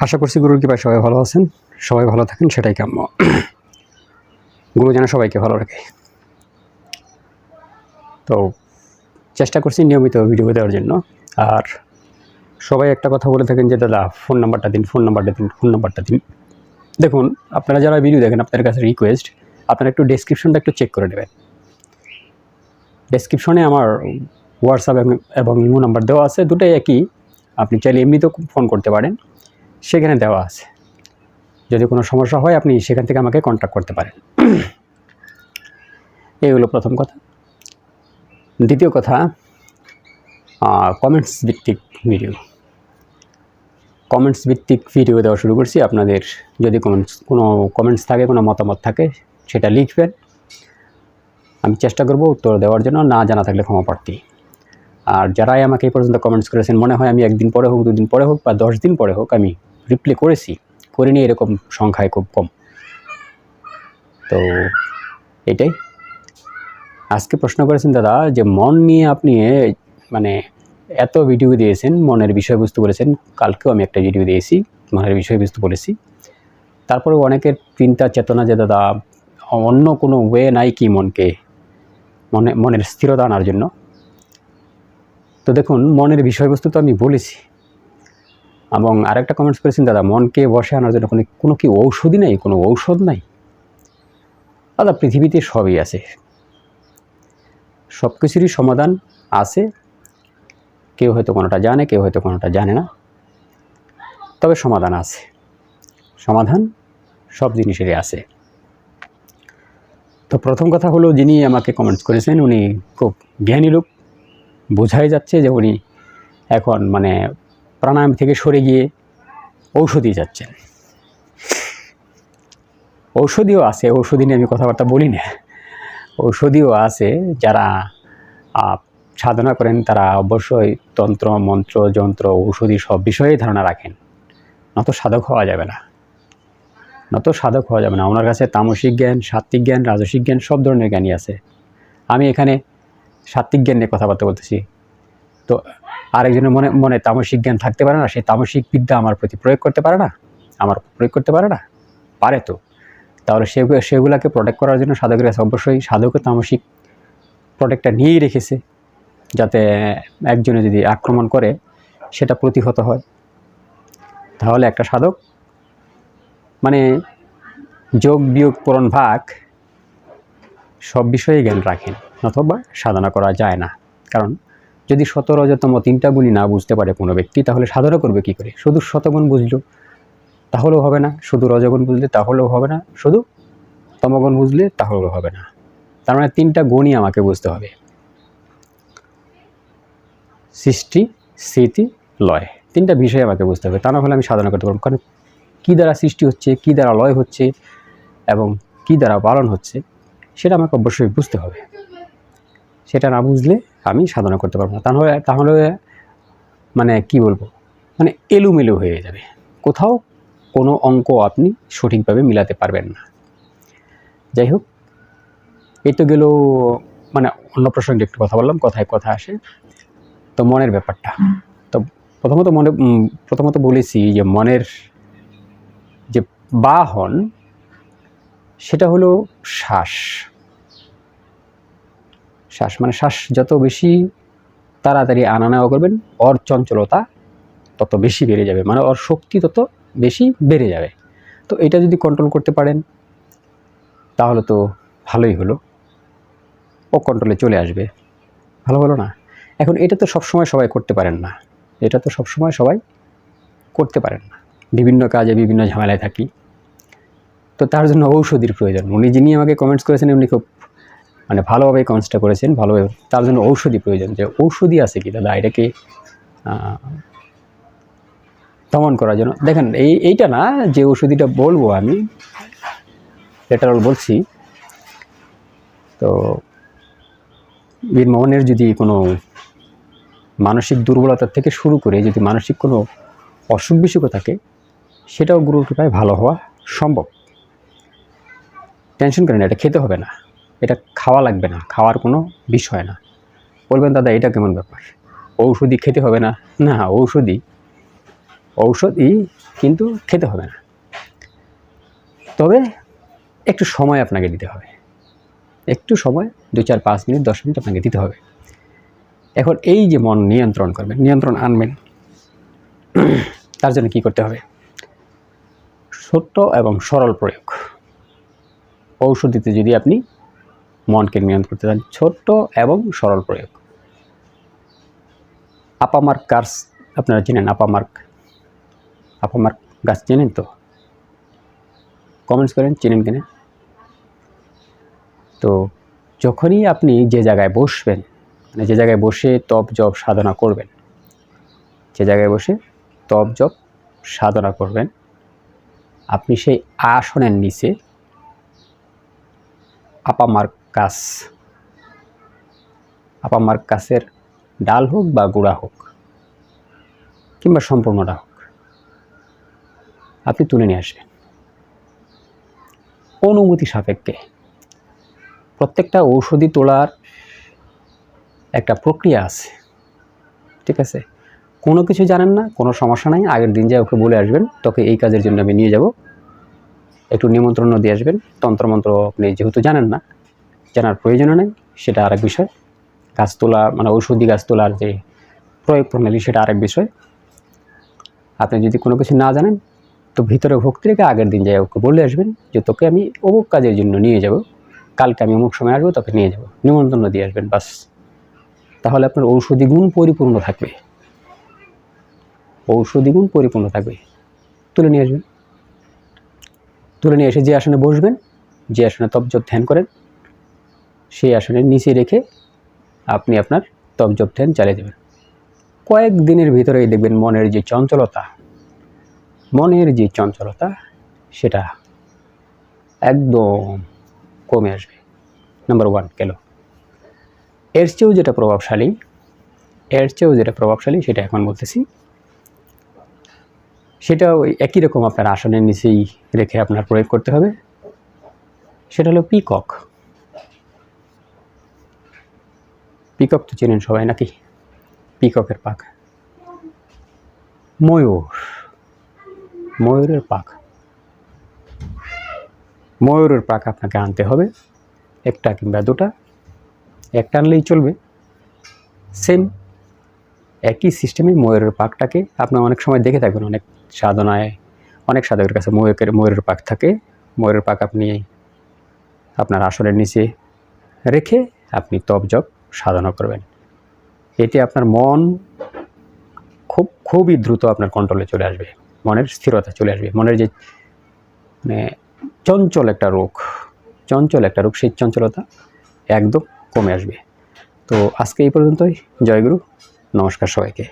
আশা করছি গুরুর কৃপায় সবাই ভালো আছেন। সবাই ভালো থাকেন, সেটাই কাম্য। গুরু যেন সবাইকে ভালো রাখে। তো চেষ্টা করছি নিয়মিত ভিডিও দেওয়ার জন্য। আর সবাই একটা কথা বলে থাকেন যে, দাদা ফোন নাম্বারটা দিন ফোন নাম্বারটা দিন ফোন নাম্বারটা দিন। দেখুন, আপনারা যারা ভিডিও দেখেন, আপনাদের কাছে রিকোয়েস্ট আপনারা একটু ডেসক্রিপশনটা একটু চেক করে নেবেন। ডেসক্রিপশনে আমার হোয়াটসঅ্যাপ এবং- ইমো নাম্বার দেওয়া আছে, দুটোই একই। আপনি চাইলে এমনিতেও ফোন করতে পারেন। সেখানে দেওয়া আছে। যদি কোনো সমস্যা হয়, আপনি সেখান থেকে আমাকে কন্ট্যাক্ট করতে পারেন। এই হলো প্রথম কথা। দ্বিতীয় কথা কমেন্টস ভিত্তিক ভিডিও কমেন্টস ভিত্তিক ভিডিও দেওয়া শুরু করছি। আপনাদের যদি কমেন্টস কোনো কমেন্টস থাকে, কোনো মতামত থাকে, সেটা লিখবেন। আমি চেষ্টা করব উত্তর দেওয়ার জন্য, না জানা থাকলে ক্ষমা প্রার্থী। আর যারাই আমাকে এই পর্যন্ত কমেন্টস করেছেন, মনে হয় আমি একদিন পরে হোক, দুদিন পরে হোক, বা দশ দিন পরে হোক, আমি রিপ্লাই করেছি করিনি এরকম সংখ্যায় খুব কম। তো এটাই। আজকে প্রশ্ন করেছেন, দাদা, যে মন নিয়ে আপনি মানে এত ভিডিও দিয়েছেন, মনের বিষয়বস্তু বলেছেন, কালকেও আমি একটা ভিডিও দিয়েছি, মনের বিষয়বস্তু বলেছি। তারপরে অনেকের চিন্তা, চেতনা যে, দাদা, অন্য কোনো ওয়ে নাই কি মনকে, মনে, মনের স্থিরতা আনার জন্য? তো দেখুন, মনের বিষয়বস্তু তো আমি বলেছি। এবং আরেকটা কমেন্টস করেছেন, দাদা, মনকে বসে আনার জন্য কোনো কোনো কি ঔষধই নাই? কোনো ঔষধ নাই? দাদা, পৃথিবীতে সবই আছে। সব কিছুরই সমাধান আছে। কেউ হয়তো কোনোটা জানে, কেউ হয়তো কোনোটা জানে না। তবে সমাধান আছে। সমাধান সব জিনিসেরই আছে। তো প্রথম কথা হলো, যিনি আমাকে কমেন্টস করেছেন, উনি খুব জ্ঞানী লোক বোঝাই যাচ্ছে যে উনি এখন মানে প্রাণায়াম থেকে সরে গিয়ে ঔষধি যাচ্ছেন। ঔষধিও আছে, ঔষধি নিয়ে আমি কথাবার্তা বলি না। ঔষধিও আছে, যারা সাধনা করেন, তারা অবশ্যই তন্ত্র, মন্ত্র, যন্ত্র, ঔষধি সব বিষয়েই ধারণা রাখেন। নত সাধক হওয়া যাবে না। নত সাধক হওয়া যাবে না। ওনার কাছে তামসিক জ্ঞান, সাত্ত্বিক জ্ঞান, রাজসিক জ্ঞান, সব ধরনের জ্ঞানই আছে। আমি এখানে সাত্ত্বিক জ্ঞান নিয়ে কথাবার্তা বলতেছি। তো আরেকজনের মনে মনে তামসিক জ্ঞান থাকতে পারে না সেই তামসিক বিদ্যা আমার প্রতি প্রয়োগ করতে পারে না, আমার প্রয়োগ করতে পারে না, পারে তো। তাহলে সেগুলো সেগুলোকে প্রোটেক্ট করার জন্য সাধকের কাছে অবশ্যই সাধকও তামসিক প্রোটেক্টটা নিয়েই রেখেছে, যাতে একজনে যদি আক্রমণ করে, সেটা প্রতিহত হয়। তাহলে একটা সাধক মানে যোগ, বিয়োগ, পূরণ, ভাগ, সব বিষয়ে জ্ঞান রাখেন, অথবা সাধনা করা যায় না। কারণ যদি শত রজতম তিনটা গুণই না বুঝতে পারে কোনো ব্যক্তি, তাহলে সাধনা করবে কি করে? শুধু শতগুণ বুঝলো, তাহলেও হবে না। শুধু রজগুণ বুঝলে তাহলেও হবে না। শুধু তমগুণ বুঝলে তাহলেও হবে না। তার মানে তিনটা গুণই আমাকে বুঝতে হবে। সৃষ্টি, স্মৃতি, লয়। তিনটা বিষয় আমাকে বুঝতে হবে। তা না হলে আমি সাধনা করতে পারব কারণ কী দ্বারা সৃষ্টি হচ্ছে, কী দ্বারা লয় হচ্ছে এবং কী দ্বারা পালন হচ্ছে, সেটা আমাকে অবশ্যই বুঝতে হবে। সেটা না বুঝলে আমি সাধনা করতে পারব না। তাহলে তাহলে মানে কি বলব? মানে এলোমেলো হয়ে যাবে। কোথাও কোনো অঙ্ক আপনি সঠিকভাবে মিলাতে পারবেন না। যাই হোক, এই তো গেল মানে অন্য প্রসঙ্গে একটু কথা বললাম, কথায় কথা আসে। তো মনের ব্যাপারটা। তো প্রথমত মনে প্রথমত বলেছি যে মনের যে বাহন, সেটা হলো শ্বাস। শ্বাস মানে শ্বাস যত বেশি তাড়াতাড়ি আনা নেওয়া করবেন, ওর চঞ্চলতা তত বেশি বেড়ে যাবে মানে ওর শক্তি তত বেশি বেড়ে যাবে। তো এটা যদি কন্ট্রোল করতে পারেন, তাহলে তো ভালোই হলো। ও কন্ট্রোলে চলে আসবে। ভালো হলো না? এখন এটা তো সবসময় সবাই করতে পারেন না। এটা তো সবসময় সবাই করতে পারেন না। বিভিন্ন কাজে বিভিন্ন ঝামেলায় থাকি। তো তার জন্য ঔষধির প্রয়োজন। উনি যিনি আমাকে কমেন্টস করেছেন, উনি খুব মানে ভালোভাবে কমেন্টসটা করেছেন, ভালোভাবে। তার জন্য ঔষধি প্রয়োজন যে ঔষধি আছে কি দাদা? এটাকে দমন করার জন্য। দেখেন, এই, এইটা না, যে ওষুধিটা বলব আমি লেটারল বলছি, তো বীর মোহনের যদি কোনো মানসিক দুর্বলতা থেকে শুরু করে, যদি মানসিক কোনো অসুখ বিসুখও থাকে, সেটাও গুরুর কৃপায় ভালো হওয়া সম্ভব। টেনশন করেন এটা খেতে হবে না। এটা খাওয়া লাগবে না, খাওয়ার কোনো বিষয় না। বলবেন, দাদা, এটা কেমন ব্যাপার? ঔষধি খেতে হবে না? না, ঔষধি। ঔষধই কিন্তু খেতে হবে না। তবে একটু সময় আপনাকে দিতে হবে। একটু সময় দু চার পাঁচ মিনিট, দশ মিনিট আপনাকে দিতে হবে। এখন এই যে মন নিয়ন্ত্রণ করবেন, নিয়ন্ত্রণ আনবেন, তার জন্য কী করতে হবে? সত্য এবং সরল প্রয়োগ। ঔষধিতে যদি আপনি মনকে নিয়ন্ত্রণ করতে চান। ছোট্ট এবং সরল প্রয়োগ। আপামার্ক কার্স আপনারা চেনেন আপামার্ক? আপামার্ক গাছ চেনেন তো? কমেন্টস করেন, চেনেন কিনা? তো যখনই আপনি যে জায়গায় বসবেন মানে যে জায়গায় বসে তপ, জপ, সাধনা করবেন, যে জায়গায় বসে তপ, জপ, সাধনা করবেন, আপনি সেই আসনের নিচে আপামার কাছ আপামার কাছের ডাল হোক বা গুঁড়া হোক, কিংবা সম্পূর্ণটা হোক, আপনি তুলে নিয়ে আসবেন। অনুমতি সাপেক্ষে প্রত্যেকটা ঔষধি তোলার একটা প্রক্রিয়া আছে, ঠিক আছে? কোনো কিছু জানেন না, কোনো সমস্যা নাই, আগের দিন যা ওকে বলে আসবেন, তোকে এই কাজের জন্য আমি নিয়ে যাব। একটু নিমন্ত্রণ দিয়ে আসবেন, তন্ত্রমন্ত্র আপনি যেহেতু জানেন না জানার প্রয়োজনও নেই, সেটা আরেক বিষয়। গাছ তোলা মানে ঔষধি গাছ তোলার যে প্রয়োগ প্রণালী, সেটা আরেক বিষয়। আপনি যদি কোনো কিছু না জানেন, তো ভিতরে ভক্তি রেখে আগের দিন যাই ওকে বলে আসবেন যে, তোকে আমি অমুক কাজের জন্য নিয়ে যাব। কালকে আমি অমুক সময় আসব, তোকে নিয়ে যাব। নিমন্ত্রণ দিয়ে আসবেন, বাস। তাহলে আপনার ঔষধি গুণ পরিপূর্ণ থাকবে। ঔষধি গুণ পরিপূর্ণ থাকবে। তুলে নিয়ে আসবেন। তুলে নিয়ে এসে যে আসনে বসবেন, যে আসনে তপজপ ধ্যান করেন সেই আসনের নিচে রেখে আপনি আপনার তপজপ ধ্যান চালিয়ে দেবেন। কয়েক দিনের ভিতরেই দেখবেন মনের যে চঞ্চলতা, মনের যে চঞ্চলতা, সেটা একদম কমে আসবে। নাম্বার ওয়ান গেল এর চেয়েও যেটা প্রভাবশালী, এর চেয়েও যেটা প্রভাবশালী, সেটা এখন বলতেছি সেটা ওই একই রকম আপনার আসনের নিচেই রেখে আপনার প্রয়োগ করতে হবে। সেটা হলো পিকক। পিকক তো চেনেন সবাই নাকি? পিককের পাক। ময়ূর। ময়ূরের পাক। ময়ূরের পাক আপনাকে আনতে হবে। একটা কিংবা দুটা। একটা আনলেই চলবে। সেম একই সিস্টেমে ময়ূরের পাকটাকে আপনি অনেক সময় দেখে থাকবেন। অনেক সাধনায়, অনেক সাধকের কাছে ময়ূরের ময়ূরের পাক থাকে। ময়ূরের পাক আপনি আপনার আসনের নিচে রেখে আপনি তপ জপ সাধনা করবেন। এতে আপনার মন খুব, খুবই দ্রুত আপনার কন্ট্রোলে চলে আসবে, মনের স্থিরতা চলে আসবে। মনের যে মানে চঞ্চল একটা রোগ, চঞ্চল একটা রোগ, সেই চঞ্চলতা একদম কমে আসবে। তো আজকে এই পর্যন্তই। জয়গুরু, নমস্কার সবাইকে।